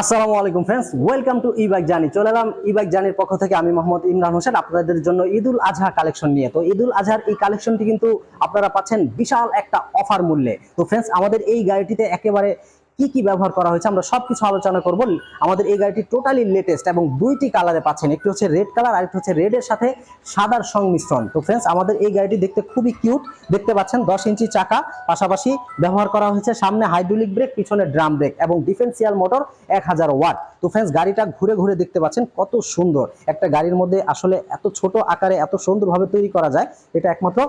আসসালামু আলাইকুম friends welcome to e bike জানি চলে এলাম ই জানির পক্ষ থেকে, আমি মোহাম্মদ ইমরান হোসেন। আপনাদের জন্য ঈদুল আজহা কালেকশন নিয়ে। তো ঈদুল আজহার এই কালেকশনটি কিন্তু আপনারা পাচ্ছেন বিশাল একটা অফার মূল্যে। তো ফ্রেন্ডস আমাদের এই গাড়িটিতে একেবারে কি কি ব্যবহার করা হয়েছে, আমরা সবকিছু আলোচনা করব। আমাদের এই গাড়িটি টোটালি লেটেস্ট এবং দুইটি কালারে পাচ্ছেন। একটি হচ্ছে রেড কালার আর একটি হচ্ছে রেডের সাথে সাদার সংমিশ্রণ। তো ফ্রেন্ডস আমাদের এই গাড়িটি দেখতে খুবই কিউট দেখতে পাচ্ছেন, দশ ইঞ্চি চাকা, পাশাপাশি ব্যবহার করা হয়েছে সামনে হাইড্রোলিক ব্রেক পিছনে ড্রাম ব্রেক এবং ডিফেন্সিয়াল মোটর এক হাজার ওয়াট তো ফ্রেন্ডস গাড়িটা ঘুরে ঘুরে দেখতে পাচ্ছেন, কত সুন্দর। একটা গাড়ির মধ্যে আসলে এত ছোট আকারে এত সুন্দরভাবে তৈরি করা যায়, এটা একমাত্র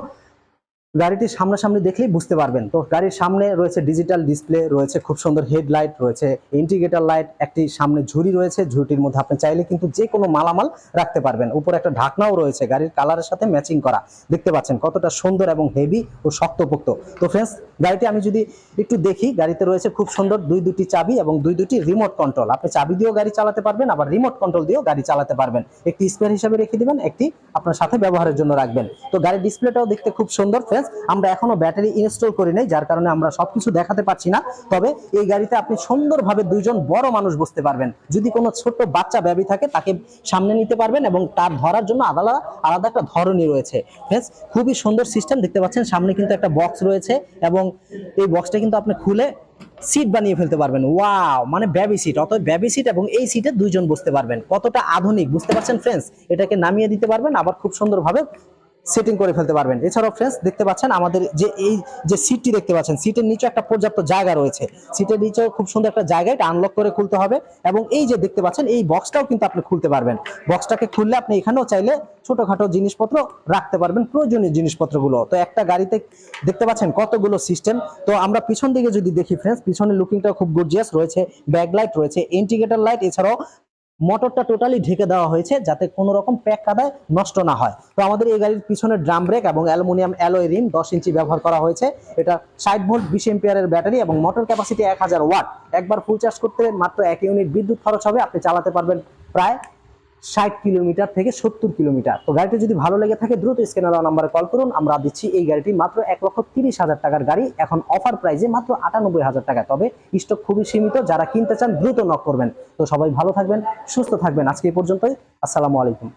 গাড়িটির সামনাসামনি দেখলেই বুঝতে পারবেন। তো গাড়ির সামনে রয়েছে ডিজিটাল ডিসপ্লে রয়েছে খুব সুন্দর হেডলাইট রয়েছে ইন্ডিকেটর লাইট একটি সামনে ঝুড়ি রয়েছে। ঝুড়িটির মধ্যে আপনি চাইলে কিন্তু যে কোনো মালামাল রাখতে পারবেন। উপরে একটা ঢাকনাও রয়েছে গাড়ির কালারের সাথে ম্যাচিং করা। দেখতে পাচ্ছেন কতটা সুন্দর এবং হেভি ও শক্তপোক্ত। তো ফ্রেন্ডস গাড়িটি আমি যদি একটু দেখি, গাড়িতে রয়েছে খুব সুন্দর দুই দুটি চাবি এবং দুই দুটি রিমোট কন্ট্রোল আপনি চাবি দিয়েও গাড়ি চালাতে পারবেন, আবার রিমোট কন্ট্রোল দিয়েও গাড়ি চালাতে পারবেন। একটি স্পেয়ার হিসাবে রেখে দিবেন, একটি আপনার সাথে ব্যবহারের জন্য রাখবেন। তো গাড়ির ডিসপ্লেটাও দেখতে খুব সুন্দর। ফ্রেন্ডস আমরা এখনও ব্যাটারি ইনস্টল করি নাই, যার কারণে আমরা সবকিছু দেখাতে পারছি না। তবে এই গাড়িতে আপনি সুন্দরভাবে দুইজন বড় মানুষ বসতে পারবেন। যদি কোনো ছোট্ট বাচ্চা ব্যাবি থাকে, তাকে সামনে নিতে পারবেন এবং তার ধরার জন্য আলাদা আলাদা একটা ধরনই রয়েছে। ফ্রেন্ডস খুবই সুন্দর সিস্টেম দেখতে পাচ্ছেন, সামনে কিন্তু একটা বক্স রয়েছে এবং এই বক্সটা কিন্তু আপনি খুলে সিট বানিয়ে ফেলতে পারবেন। ওয়াও মানে বেবি সিট অত বেবি সিট এবং এই সিটে দুইজন বসতে পারবেন। কতটা আধুনিক, বুঝতে পারছেন ফ্রেন্ডস এটাকে নামিয়ে দিতে পারবেন, আবার খুব সুন্দরভাবে সেটিং করে ফেলতে পারবেন। এছাড়াও ফ্রেন্ডস দেখতে পাচ্ছেন আমাদের যে এই যে সিটটি দেখতে পাচ্ছেন সিটের নিচে একটা পর্যাপ্ত জায়গা রয়েছে। সিটের নিচেও খুব সুন্দর একটা জায়গা, এটা আনলক করে খুলতে হবে। এবং এই যে দেখতে পাচ্ছেন, এই বক্সটাও কিন্তু আপনি খুলতে পারবেন। বক্সটাকে খুললে আপনি এখানেও চাইলে ছোটখাটো জিনিসপত্র রাখতে পারবেন, প্রয়োজনীয় জিনিসপত্রগুলো। তো একটা গাড়িতে দেখতে পাচ্ছেন কতগুলো সিস্টেম তো আমরা পিছন দিকে যদি দেখি ফ্রেন্ডস পিছনের লুকিংটা খুব গর্জিয়াস রয়েছে ব্যাক লাইট রয়েছে ইন্ডিকেটর লাইট এছাড়াও মোটরটা টোটালি ঢেকে দেওয়া হয়েছে যাতে কোনো রকম প্যাক কাদায় নষ্ট না হয়। তো আমাদের এই গাড়ির পিছনে ড্রাম ব্রেক এবং অ্যালুমিনিয়াম অ্যালোয় রিম দশ ইঞ্চি ব্যবহার করা হয়েছে। এটা ষাট ভোল্ট বিশ এম্পিয়ারের ব্যাটারি এবং মোটর ক্যাপাসিটি এক হাজার ওয়াট একবার ফুল চার্জ করতে মাত্র এক ইউনিট বিদ্যুৎ খরচ হবে, আপনি চালাতে পারবেন প্রায় ষাট কিলোমিটার থেকে সত্তর কিলোমিটার। তো গাড়িটি যদি ভালো লেগে থাকে, দ্রুত স্ক্যানার নাম্বারে কল করুন। আমরা দিচ্ছি এই গাড়িটি মাত্র এক লক্ষ তিরিশ হাজার টাকার গাড়ি। এখন অফার প্রাইজে মাত্র আটানব্বই হাজার টাকা। তবে স্টক খুবই সীমিত। যারা কিনতে চান, দ্রুত নক করবেন। তো সবাই ভালো থাকবেন, সুস্থ থাকবেন। আজকে এই পর্যন্তই। আসসালামু আলাইকুম।